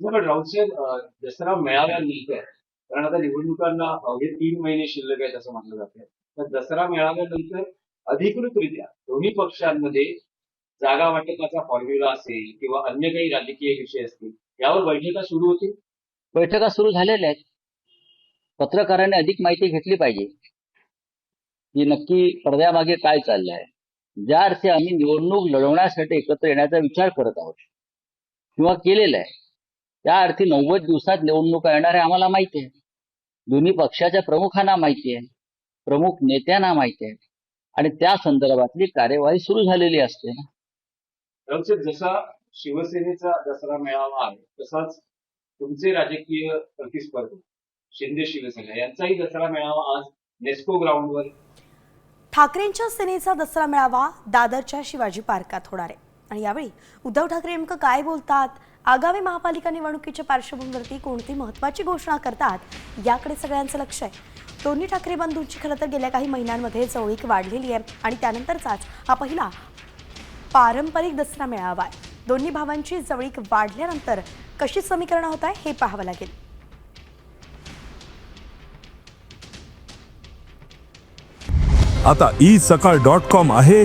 नाही, पण राऊत साहेब अं, दसरा कारण आता निवडणुकांना अवघे तीन महिने शिल्लक आहेत असं म्हटलं जातं तर दसरा मेळाव्यानंतर अधिकृतरित्या दोन्ही पक्षांमध्ये जागा वाटपाचा फॉर्म्युला असेल किंवा अन्य काही राजकीय विषय असतील यावर बैठका सुरू होतील? बैठका सुरू झालेल्या आहेत. पत्रकारांनी अधिक माहिती घेतली पाहिजे. की नक्की पडद्यामागे काय चाललं आहे ज्या अर्थी आम्ही निवडणूक लढवण्यासाठी एकत्र येण्याचा विचार करत आहोत किंवा केलेला आहे. त्या अर्थी नव्वद दिवसात निवडणुका येणार आहे आम्हाला माहिती आहे. दोन्ही पक्षाच्या प्रमुखांना माहिती आहे. प्रमुख नेत्यांना माहिती आहे. आणि त्या संदर्भातली कार्यवाही सुरू झालेली असते ना. जसा शिवसेनेचा दसरा मेळावा आहे तसाच तुमचे राजकीय प्रतिस्पर्धी शिंदे शिवसेना यांचाही दसरा मेळावा आज नेस्को ग्राउंडवर. ठाकरेंच्या सेनेचा दसरा मेळावा दादरच्या शिवाजी पार्कात होणार आहे. आणि यावेळी उद्धव ठाकरे नेमकं काय बोलतात? आगामी महापालिका निवडणुकीच्या पार्श्वभूमीवरती कोणती महत्वाची घोषणा करतात? याकडे सगळ्यांचं लक्ष आहे. दोन्ही ठाकरे बंधूंची खरं तर गेल्या काही महिन्यांमध्ये जवळीक वाढलेली आहे आणि त्यानंतरचाच हा पहिला पारंपरिक दसरा मेळावा आहे. दोन्ही भावांची जवळीक वाढल्यानंतर कशी समीकरणं होत आहे हे पाहावं लागेल. आता ई सकाळ डॉट कॉम आहे.